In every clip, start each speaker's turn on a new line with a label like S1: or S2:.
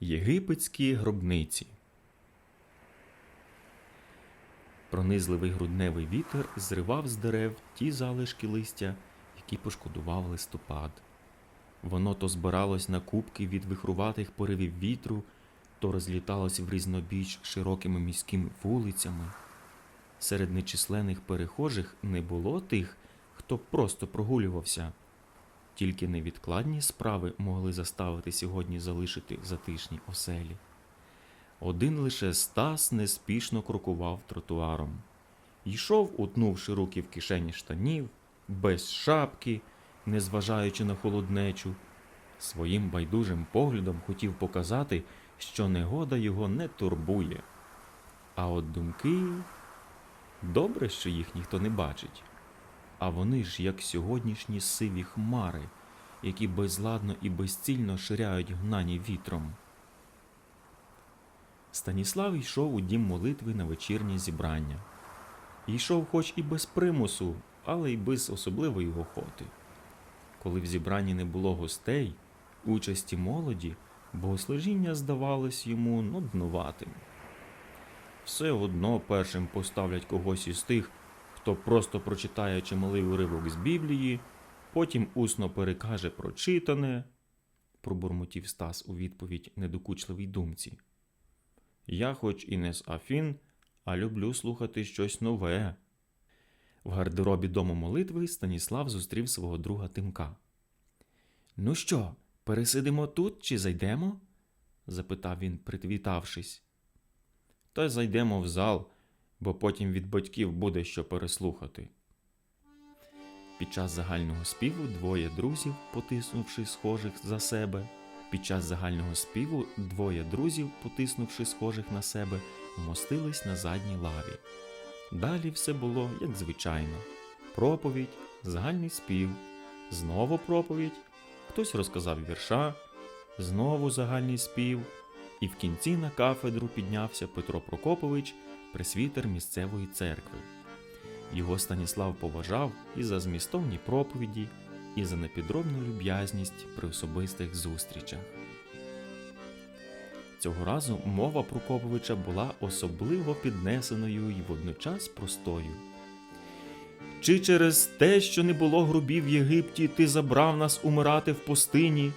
S1: Єгипетські гробниці. Пронизливий грудневий вітер зривав з дерев ті залишки листя, які пошкодував листопад. Воно то збиралось на кубки від вихруватих поривів вітру, то розліталось в різнобіч широкими міськими вулицями. Серед нечисленних перехожих не було тих, хто просто прогулювався. Тільки невідкладні справи могли заставити сьогодні залишити затишні оселі. Один лише Стас неспішно крокував тротуаром. Йшов, утнувши руки в кишені штанів, без шапки, незважаючи на холоднечу. Своїм байдужим поглядом хотів показати, що негода його не турбує. А от думки добре, що їх ніхто не бачить. А вони ж, як сьогоднішні сиві хмари, які безладно і безцільно ширяють гнані вітром. Станіслав йшов у дім молитви на вечірнє зібрання. Йшов хоч і без примусу, але й без особливої охоти. Коли в зібранні не було гостей, участі молоді, богослужіння здавалось йому нуднуватим. Все одно першим поставлять когось із тих, хто просто прочитає чималий уривок з Біблії, потім усно перекаже прочитане, пробурмотів Стас у відповідь недокучливій думці. Я, хоч і не з Афін, а люблю слухати щось нове. В гардеробі дому молитви Станіслав зустрів свого друга Тимка. Ну що, пересидимо тут чи зайдемо? запитав він, привітавшись. Та зайдемо в зал, бо потім від батьків буде що переслухати. Під час загального співу двоє друзів, потиснувши схожих за себе, під час загального співу двоє друзів, потиснувши схожих на себе, вмостились на задній лаві. Далі все було як звичайно: проповідь, загальний спів, знову проповідь, хтось розказав вірша, знову загальний спів, і в кінці на кафедру піднявся Петро Прокопович, пресвітер місцевої церкви. Його Станіслав поважав і за змістовні проповіді, і за непідробну люб'язність при особистих зустрічах. Цього разу мова Прокоповича була особливо піднесеною і водночас простою. Чи через те, що не було грубів в Єгипті, ти забрав нас умирати в пустині?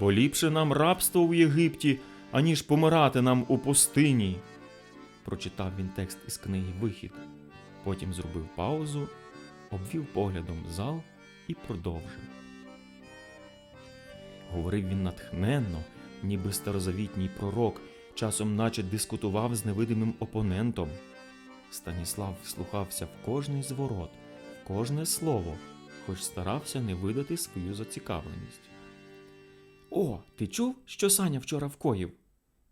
S1: Бо ліпше нам рабство в Єгипті, аніж помирати нам у пустині. Прочитав він текст із книги Вихід. Потім зробив паузу, обвів поглядом зал і продовжив. Говорив він натхненно, ніби старозавітній пророк, часом наче дискутував з невидимим опонентом. Станіслав вслухався в кожний зворот, в кожне слово, хоч старався не видати свою зацікавленість. О, ти чув, що Саня вчора вкоїв?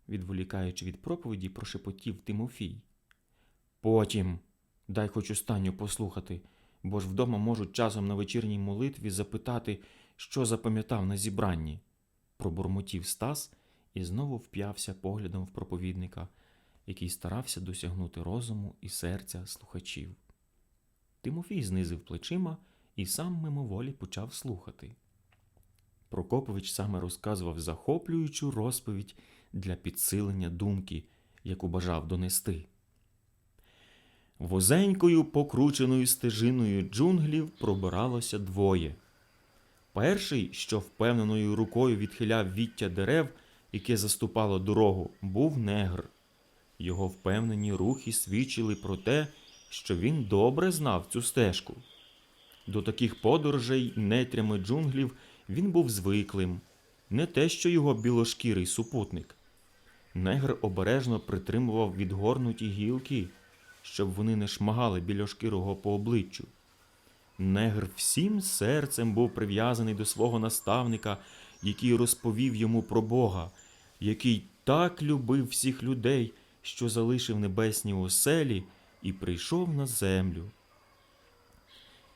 S1: Відволікаючи від проповіді, прошепотів Тимофій. Потім, дай хоч останню послухати, бо ж вдома можуть часом на вечірній молитві запитати, що запам'ятав на зібранні, пробурмотів Стас і знову вп'явся поглядом в проповідника, який старався досягнути розуму і серця слухачів. Тимофій знизив плечима і сам мимоволі почав слухати. Прокопович саме розказував захоплюючу розповідь для підсилення думки, яку бажав донести. Возенькою покрученою стежиною джунглів пробиралося двоє. Перший, що впевненою рукою відхиляв віття дерев, яке заступало дорогу, був негр. Його впевнені рухи свідчили про те, що він добре знав цю стежку. До таких подорожей нетрями джунглів він був звиклим, не те, що його білошкірий супутник. Негр обережно притримував відгорнуті гілки, щоб вони не шмагали білошкірого по обличчю. Негр всім серцем був прив'язаний до свого наставника, який розповів йому про Бога, який так любив всіх людей, що залишив небесні оселі і прийшов на землю.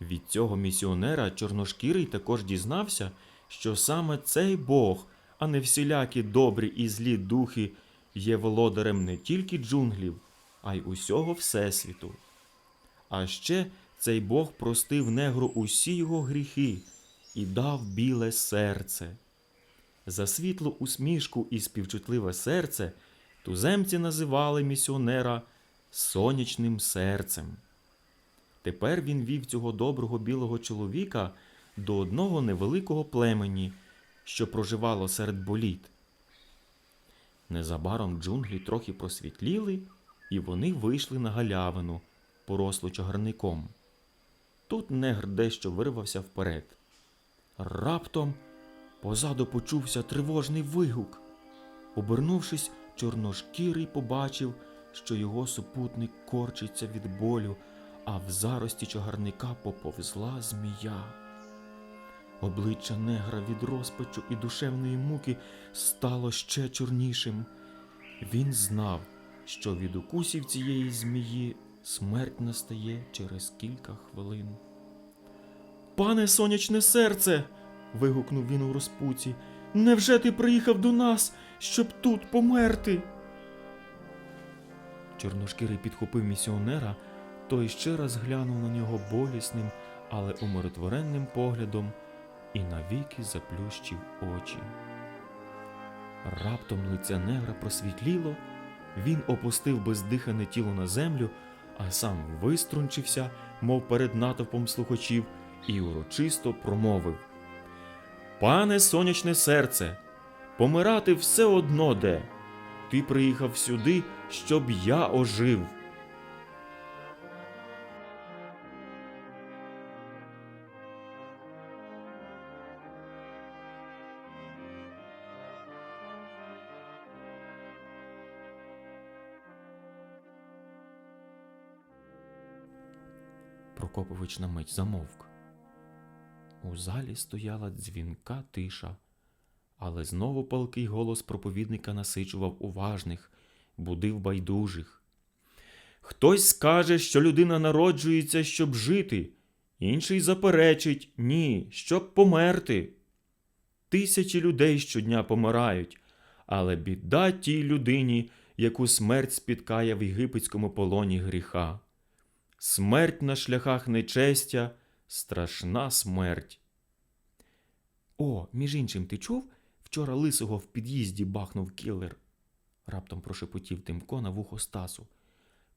S1: Від цього місіонера чорношкірий також дізнався, що саме цей Бог, а не всілякі добрі і злі духи, є володарем не тільки джунглів, а й усього Всесвіту. А ще цей Бог простив негру усі його гріхи і дав біле серце. За світлу усмішку і співчутливе серце туземці називали місіонера сонячним серцем. Тепер він вів цього доброго білого чоловіка до одного невеликого племені, що проживало серед боліт. Незабаром джунглі трохи просвітліли, і вони вийшли на галявину, порослу чагарником. Тут негр дещо вирвався вперед. Раптом позаду почувся тривожний вигук. Обернувшись, чорношкірий побачив, що його супутник корчиться від болю, а в зарості чагарника поповзла змія. Обличчя негра від розпачу і душевної муки стало ще чорнішим. Він знав, що від укусів цієї змії смерть настає через кілька хвилин. Пане сонячне серце. вигукнув він у розпуці. Невже ти приїхав до нас, щоб тут померти? Чорношкірий підхопив місіонера, той ще раз глянув на нього болісним, але умиротворенним поглядом і навіки заплющив очі. Раптом лиця негра просвітліло, він опустив бездихане тіло на землю, а сам виструнчився, мов перед натовпом слухачів, і урочисто промовив: Пане сонячне серце, помирати все одно де. Ти приїхав сюди, щоб я ожив. Прокопович на мить замовк. У залі стояла дзвінка тиша, але знову палкий голос проповідника насичував уважних, будив байдужих. Хтось скаже, що людина народжується, щоб жити, інший заперечить ні, щоб померти. Тисячі людей щодня помирають, але біда тій людині, яку смерть спіткає в єгипетському полоні гріха. Смерть на шляхах нечестя, страшна смерть. О, між іншим, ти чув? Вчора лисого в під'їзді бахнув кілер. Раптом прошепотів Тимко на вухо Стасу.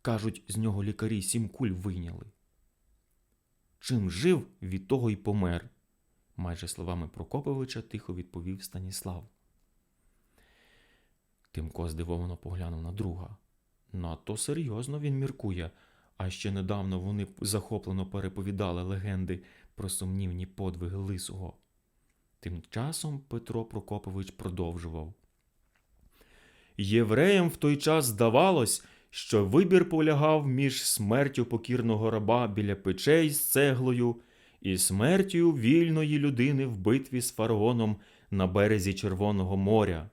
S1: Кажуть, з нього лікарі сім куль вийняли. Чим жив, від того й помер, майже словами Прокоповича тихо відповів Станіслав. Тимко здивовано поглянув на друга. Надто серйозно він міркує, а ще недавно вони захоплено переповідали легенди про сумнівні подвиги лисого. Тим часом Петро Прокопович продовжував. Євреям в той час здавалось, що вибір полягав між смертю покірного раба біля печей з цеглою і смертю вільної людини в битві з фараоном на березі Червоного моря.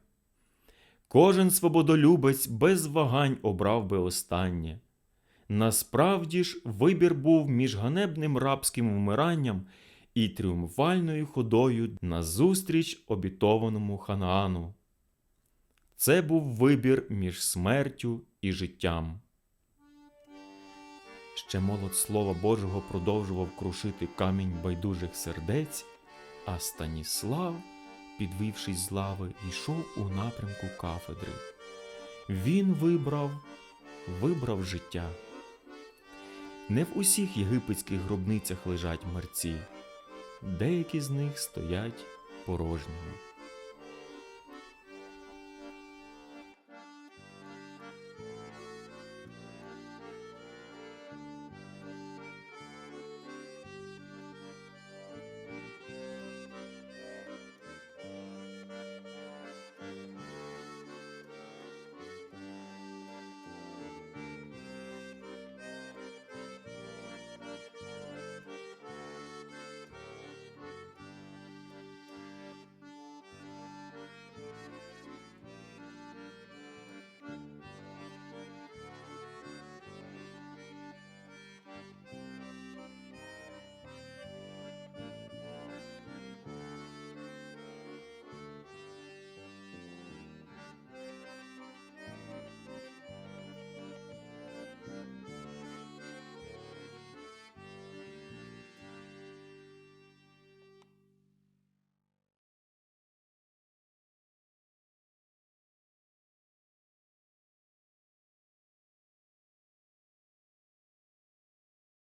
S1: Кожен свободолюбець без вагань обрав би останнє. Насправді ж вибір був між ганебним рабським вмиранням і тріумфальною ходою назустріч обітованому Ханаану. Це був вибір між смертю і життям. Ще молод Слова Божого продовжував крушити камінь байдужих сердець, а Станіслав, підвівшись з лави, йшов у напрямку кафедри. Він вибрав, вибрав життя. Не в усіх єгипетських гробницях лежать мерці, деякі з них стоять порожніми.